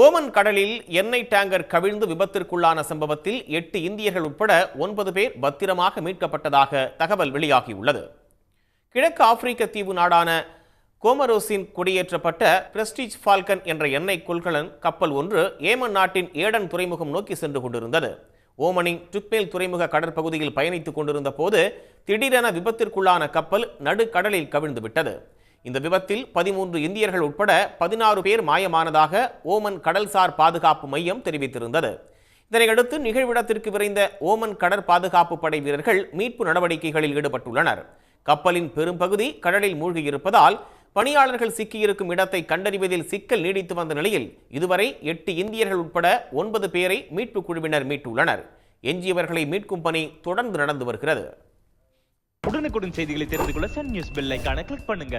Oman கடலில் எண்ணெய் tanker கவிழ்ந்து விபத்திற்குள்ளான சம்பவத்தில் எட்டு இந்தியர்கள் உட்பட ஒன்பது பேர் பத்திரமாக மீட்கப்பட்டதாக தகவல் வெளியாகியுள்ளது. கிழக்கு ஆப்பிரிக்க தீவு நாடான கோமரோஸின் குடியேற்றப்பட்ட பிரஸ்டீஜ் ஃபால்கன் என்ற எண்ணெய் கொள்கலன் கப்பல் ஒன்று ஏமன் நாட்டின் ஏடன் துறைமுகம் நோக்கி சென்று கொண்டிருந்தது. ஓமனின் டுக்மேல் துறைமுக கடற்பகுதியில் பயணித்துக் கொண்டிருந்த போது திடீரென விபத்திற்குள்ளான கப்பல் நடுக்கடலில் கவிழ்ந்துவிட்டது இந்த விபத்தில் பதிமூன்று இந்தியர்கள் உட்பட பதினாறு பேர் மாயமானதாக ஓமன் கடல்சார் பாதுகாப்பு மையம் தெரிவித்திருந்தது. இதனையடுத்து நிகழ்விடத்திற்கு விரைந்த ஓமன் கடற் பாதுகாப்பு படை வீரர்கள் மீட்பு நடவடிக்கைகளில் ஈடுபட்டுள்ளனர். கப்பலின் பெரும்பகுதி கடலில் மூழ்கியிருப்பதால் பணியாளர்கள் சிக்கியிருக்கும் இடத்தை கண்டறிவதில் சிக்கல் நீடித்து வந்த நிலையில் இதுவரை எட்டு இந்தியர்கள் உட்பட ஒன்பது பேரை மீட்புக் குழுவினர் மீட்டுள்ளனர். எஞ்சியவர்களை மீட்கும் பணி தொடர்ந்து நடந்து வருகிறது. உடனுக்குடன் செய்திகளை தெரிந்து கொள்ள சன் நியூஸ் பெல் கிளிக் பண்ணுங்க.